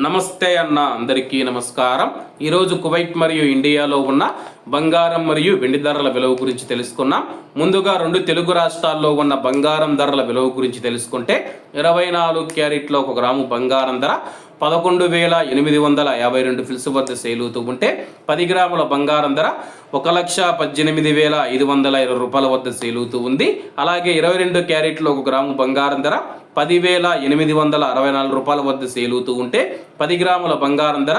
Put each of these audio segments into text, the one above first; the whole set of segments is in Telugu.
నమస్తే అన్న అందరికీ నమస్కారం. ఈరోజు కువైట్ మరియు ఇండియాలో ఉన్న బంగారం మరియు వెండి ధరల విలువ గురించి తెలుసుకున్నాం. ముందుగా రెండు తెలుగు రాష్ట్రాల్లో ఉన్న బంగారం ధరల విలువ గురించి తెలుసుకుంటే ఇరవై నాలుగు క్యారెట్లో ఒక గ్రాము బంగారం ధర పదకొండు వేల ఎనిమిది వందల యాభై రెండు ఫిల్స్ వద్ద సేలుతూ ఉంటే పది గ్రాముల బంగారం ధర ఒక లక్ష పద్దెనిమిది వేల ఐదు వందల ఇరవై రూపాయల వద్ద సేలుతూ ఉంది. అలాగే ఇరవై రెండు క్యారెట్లో ఒక గ్రాము బంగారం ధర పదివేల ఎనిమిది వందల అరవై నాలుగు రూపాయల వద్ద సేలుతూ ఉంటే పది గ్రాముల బంగారం ధర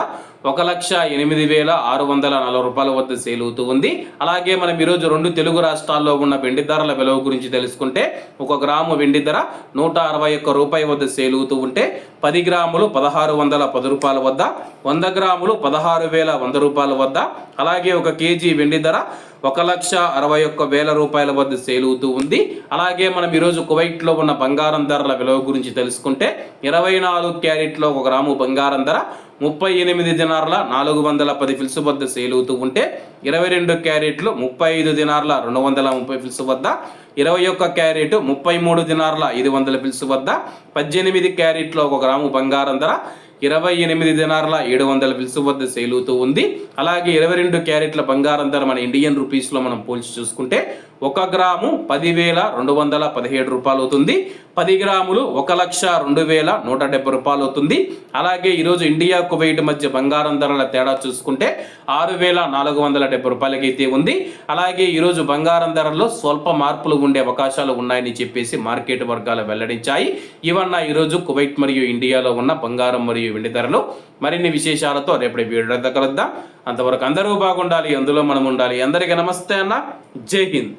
ఒక లక్ష ఎనిమిది వేల ఆరు వందల నలభై రూపాయల వద్ద సేలుతూ ఉంది. అలాగే మనం ఈరోజు రెండు తెలుగు రాష్ట్రాల్లో ఉన్న వెండి ధరల విలువ గురించి తెలుసుకుంటే ఒక గ్రాము వెండి ధర నూట అరవై ఒక్క రూపాయి వద్ద సేలుతూ ఉంటే పది గ్రాములు పదహారు వందల పది రూపాయల వద్ద వంద గ్రాములు పదహారు వేల వంద రూపాయల వద్ద అలాగే ఒక కేజీ వెండి ధర ఒక లక్ష అరవై ఒక్క వేల రూపాయల వద్ద సేలుతూ ఉంది. అలాగే మనం ఈరోజు కువైట్లో ఉన్న బంగారం ధరల విలువ గురించి తెలుసుకుంటే ఇరవై నాలుగు క్యారెట్లో ఒక గ్రాము బంగారం ధర ముప్పై ఎనిమిది దినార్ల నాలుగు వందల పది ఫిల్స్ వద్ద సేలుతూ ఉంటే ఇరవై రెండు క్యారెట్లు ముప్పై ఐదు దినార్ల రెండు వందల ముప్పై ఫిల్స్ వద్ద ఇరవై ఒక్క క్యారెట్ ముప్పై మూడు దినార్ల ఐదు వందల ఫిల్స్ వద్ద పద్దెనిమిది క్యారెట్లో ఒక గ్రాము బంగారం ధర ఇరవై ఎనిమిది దినార్ల ఏడు వందల ఫిల్స్ వద్ద సేలుతూ ఉంది. అలాగే ఇరవై రెండు క్యారెట్ల బంగారం ధర మన ఇండియన్ రూపీస్లో మనం పోల్చి చూసుకుంటే ఒక గ్రాము పదివేల రెండు వందల పదిహేడు రూపాయలు అవుతుంది. పది గ్రాములు ఒక లక్ష రెండు వేల నూట డెబ్బై రూపాయలు అవుతుంది. అలాగే ఈరోజు ఇండియా కువైట్ మధ్య బంగారం ధరల తేడా చూసుకుంటే ఆరు వేల నాలుగు వందల డెబ్బై రూపాయలకైతే ఉంది. అలాగే ఈరోజు బంగారం ధరల్లో స్వల్ప మార్పులు ఉండే అవకాశాలు ఉన్నాయని చెప్పేసి మార్కెట్ వర్గాలు వెల్లడించాయి. ఇవన్న ఈరోజు కువైట్ మరియు ఇండియాలో ఉన్న బంగారం మరియు వెండి ధరలు. మరిన్ని విశేషాలతో రేపటి వీడియో కలుద్దాం. అంతవరకు అందరూ బాగుండాలి అందులో మనం ఉండాలి. అందరికీ నమస్తే అన్న. జై హింద్.